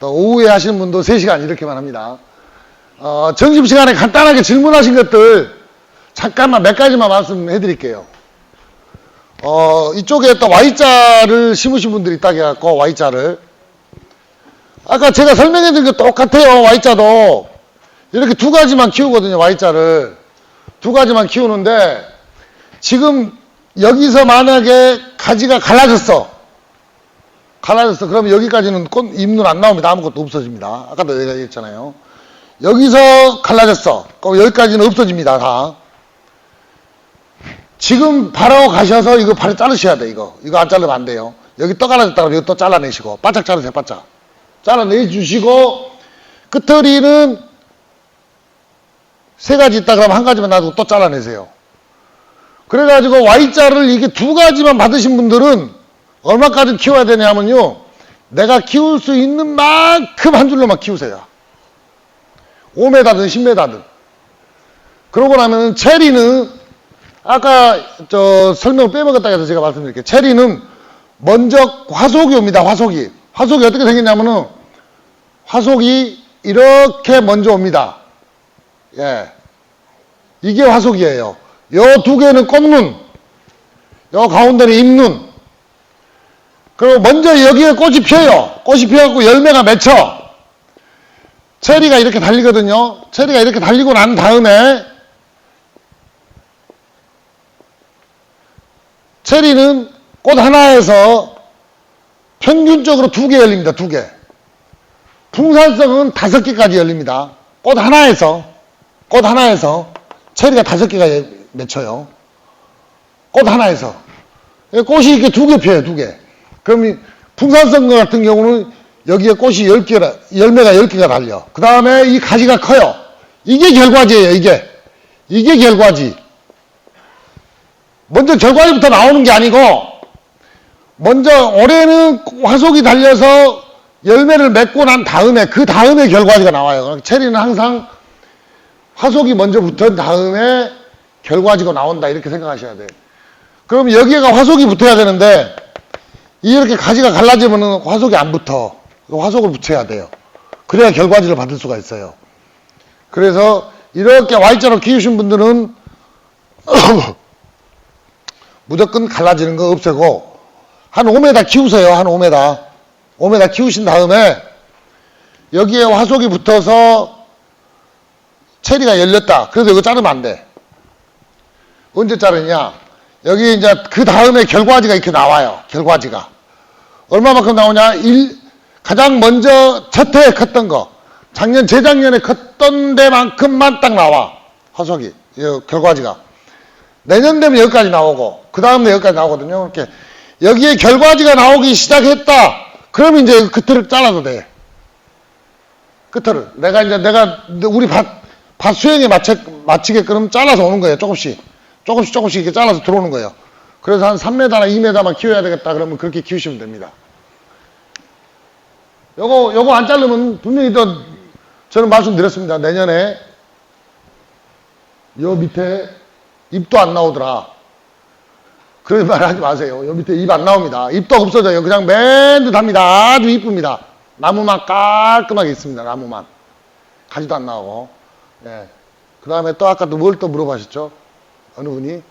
또 오후에 하시는 분도 3시간 이렇게만 합니다. 어, 점심시간에 간단하게 질문하신 것들 잠깐만 몇 가지만 말씀해 드릴게요. 어, 이쪽에 또 Y자를 심으신 분들이 있다 해갖고 Y자를 아까 제가 설명해 드린 게 똑같아요. Y자도 이렇게 두 가지만 키우거든요. Y자를 두 가지만 키우는데 지금 여기서 만약에 가지가 갈라졌어. 갈라졌어. 그러면 여기까지는 꽃, 잎눈 안 나옵니다. 아무것도 없어집니다. 아까도 얘기했잖아요. 여기서 갈라졌어. 그럼 여기까지는 없어집니다. 다. 지금 바로 가셔서 이거 바로 자르셔야 돼. 이거. 이거 안 자르면 안 돼요. 여기 떠 갈라졌다 그러면 이거 또 잘라내시고. 바짝 자르세요. 바짝. 잘라내주시고 끝터리는 세 가지 있다 그러면 한 가지만 놔두고 또 잘라내세요. 그래가지고 Y자를 이게 두 가지만 받으신 분들은 얼마까지 키워야 되냐면요. 내가 키울 수 있는 만큼 한 줄로만 키우세요. 5m든 10m든. 그러고 나면 체리는 아까 저 설명을 빼먹었다 해서 제가 말씀드릴게요. 체리는 먼저 화속이 옵니다. 화속이. 화속이 어떻게 생겼냐면은 화속이 이렇게 먼저 옵니다. 예. 이게 화속이에요. 요 두 개는 꽃눈, 요 가운데는 잎눈. 그리고 먼저 여기에 꽃이 펴요. 꽃이 피어갖고 열매가 맺혀. 체리가 이렇게 달리거든요. 체리가 이렇게 달리고 난 다음에 체리는 꽃 하나에서 평균적으로 두 개 열립니다. 두 개. 풍산성은 다섯 개까지 열립니다. 꽃 하나에서 꽃 하나에서 체리가 다섯 개가 맺혀요. 꽃 하나에서 예, 꽃이 이렇게 두개 펴요. 두 개. 그럼 이 풍산성 같은 경우는 여기에 꽃이 열 개라 열매가 열 개가 달려. 그 다음에 이 가지가 커요. 이게 결과지예요. 이게 이게 결과지. 먼저 결과지부터 나오는 게 아니고 먼저 올해는 화속이 달려서 열매를 맺고 난 다음에 그 다음에 결과지가 나와요. 체리는 항상 화속이 먼저 붙은 다음에 결과지가 나온다 이렇게 생각하셔야 돼요. 그럼 여기가 화속이 붙어야 되는데 이렇게 가지가 갈라지면 화속이 안 붙어. 화속을 붙여야 돼요. 그래야 결과지를 받을 수가 있어요. 그래서 이렇게 Y자로 키우신 분들은 무조건 갈라지는 거 없애고 한 5m 키우세요. 한 5m. 5m 키우신 다음에 여기에 화속이 붙어서 체리가 열렸다. 그래서 이거 자르면 안 돼. 언제 자르냐? 여기 이제 그 다음에 결과지가 이렇게 나와요. 결과지가. 얼마만큼 나오냐? 일, 가장 먼저 첫 해에 컸던 거. 작년, 재작년에 컸던 데만큼만 딱 나와. 화석이. 이 결과지가. 내년 되면 여기까지 나오고, 그 다음 에 여기까지 나오거든요. 이렇게. 여기에 결과지가 나오기 시작했다. 그러면 이제 그 끝을 잘라도 돼. 끝을. 내가 이제 내가 우리 밭, 밭 수행에 맞춰, 맞추게끔 잘라서 오는 거예요. 조금씩. 조금씩 조금씩 이렇게 잘라서 들어오는 거예요. 그래서 한 3m나 2m만 키워야 되겠다. 그러면 그렇게 키우시면 됩니다. 요거, 요거 안 자르면 분명히 또 저는 말씀드렸습니다. 내년에 요 밑에 잎도 안 나오더라. 그런 말 하지 마세요. 요 밑에 잎안 나옵니다. 잎도 없어져요. 그냥 맨 듯합니다. 아주 이쁩니다. 나무만 깔끔하게 있습니다. 나무만. 가지도 안 나오고. 예. 그 다음에 또 아까 또 뭘 또 물어보셨죠? 어느 분이?